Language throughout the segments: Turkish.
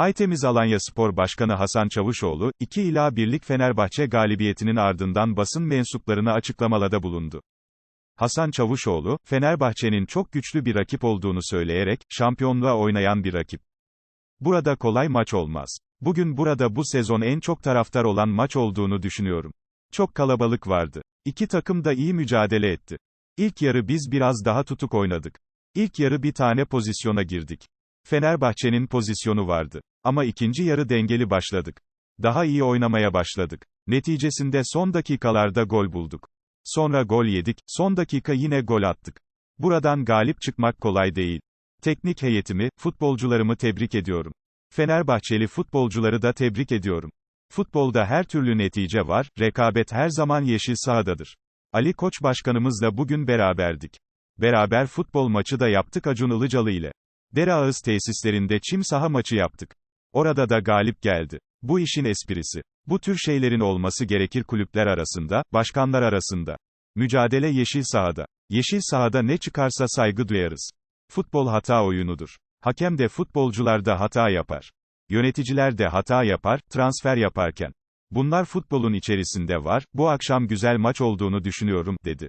Aytemiz Alanya Spor Başkanı Hasan Çavuşoğlu, 2 ila 1'lik Fenerbahçe galibiyetinin ardından basın mensuplarına açıklamalarda bulundu. Hasan Çavuşoğlu, Fenerbahçe'nin çok güçlü bir rakip olduğunu söyleyerek, şampiyonluğa oynayan bir rakip. Burada kolay maç olmaz. Bugün burada bu sezon en çok taraftar olan maç olduğunu düşünüyorum. Çok kalabalık vardı. İki takım da iyi mücadele etti. İlk yarı biz biraz daha tutuk oynadık. İlk yarı bir tane pozisyona girdik. Fenerbahçe'nin pozisyonu vardı. Ama ikinci yarı dengeli başladık. Daha iyi oynamaya başladık. Neticesinde son dakikalarda gol bulduk. Sonra gol yedik, son dakika yine gol attık. Buradan galip çıkmak kolay değil. Teknik heyetimi, futbolcularımı tebrik ediyorum. Fenerbahçeli futbolcuları da tebrik ediyorum. Futbolda her türlü netice var, rekabet her zaman yeşil sahadadır. Ali Koç başkanımızla bugün beraberdik. Beraber futbol maçı da yaptık Acun Ilıcalı ile. Dereağız tesislerinde çim saha maçı yaptık. Orada da galip geldi. Bu işin esprisi. Bu tür şeylerin olması gerekir kulüpler arasında, başkanlar arasında. Mücadele yeşil sahada. Yeşil sahada ne çıkarsa saygı duyarız. Futbol hata oyunudur. Hakem de futbolcular da hata yapar. Yöneticiler de hata yapar, transfer yaparken. Bunlar futbolun içerisinde var, bu akşam güzel maç olduğunu düşünüyorum, dedi.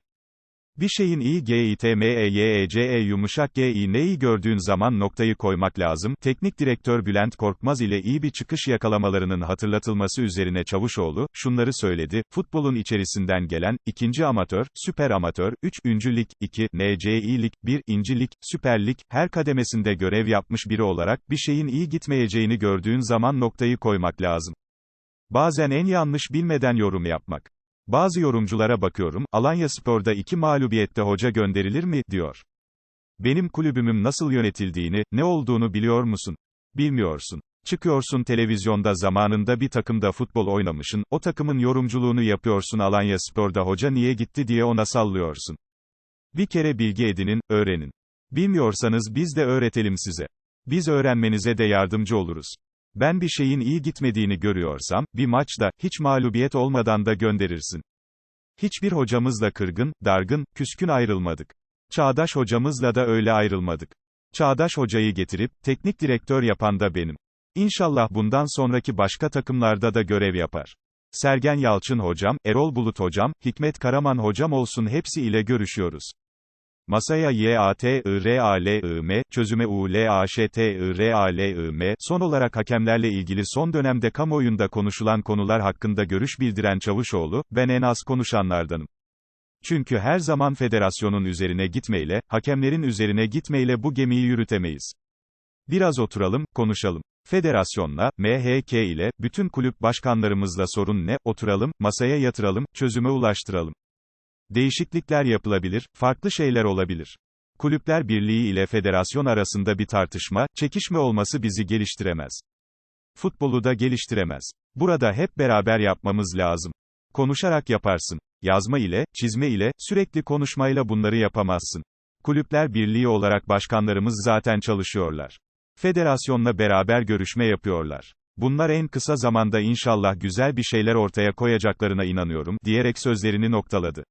Bir şeyin iyi g i t m e y e c e yumuşak g i neyi gördüğün zaman noktayı koymak lazım. Teknik direktör Bülent Korkmaz ile iyi bir çıkış yakalamalarının hatırlatılması üzerine Çavuşoğlu, şunları söyledi, futbolun içerisinden gelen, ikinci amatör, süper amatör, 3. lig, 2, NCİ lig, 1. lig, süper lig, her kademesinde görev yapmış biri olarak, bir şeyin iyi gitmeyeceğini gördüğün zaman noktayı koymak lazım. Bazen en yanlış bilmeden yorum yapmak. Bazı yorumculara bakıyorum, Alanya Spor'da iki mağlubiyette hoca gönderilir mi, diyor. Benim kulübümün nasıl yönetildiğini, ne olduğunu biliyor musun? Bilmiyorsun. Çıkıyorsun televizyonda zamanında bir takımda futbol oynamışın, o takımın yorumculuğunu yapıyorsun Alanya Spor'da hoca niye gitti diye ona sallıyorsun. Bir kere bilgi edinin, öğrenin. Bilmiyorsanız biz de öğretelim size. Biz öğrenmenize de yardımcı oluruz. Ben bir şeyin iyi gitmediğini görüyorsam, bir maçta, hiç mağlubiyet olmadan da gönderirsin. Hiçbir hocamızla kırgın, dargın, küskün ayrılmadık. Çağdaş hocamızla da öyle ayrılmadık. Çağdaş hocayı getirip, teknik direktör yapan da benim. İnşallah bundan sonraki başka takımlarda da görev yapar. Sergen Yalçın hocam, Erol Bulut hocam, Hikmet Karaman hocam olsun hepsi ile görüşüyoruz. Masaya YATIRALIM, çözüme ULAŞTIRALIM, son olarak hakemlerle ilgili son dönemde kamuoyunda konuşulan konular hakkında görüş bildiren Çavuşoğlu, ben en az konuşanlardanım. Çünkü her zaman federasyonun üzerine gitmeyle, hakemlerin üzerine gitmeyle bu gemiyi yürütemeyiz. Biraz oturalım, konuşalım. Federasyonla, MHK ile, bütün kulüp başkanlarımızla sorun ne, oturalım, masaya yatıralım, çözüme ulaştıralım. Değişiklikler yapılabilir, farklı şeyler olabilir. Kulüpler Birliği ile federasyon arasında bir tartışma, çekişme olması bizi geliştiremez. Futbolu da geliştiremez. Burada hep beraber yapmamız lazım. Konuşarak yaparsın. Yazma ile, çizme ile, sürekli konuşmayla bunları yapamazsın. Kulüpler Birliği olarak başkanlarımız zaten çalışıyorlar. Federasyonla beraber görüşme yapıyorlar. Bunlar en kısa zamanda inşallah güzel bir şeyler ortaya koyacaklarına inanıyorum, diyerek sözlerini noktaladı.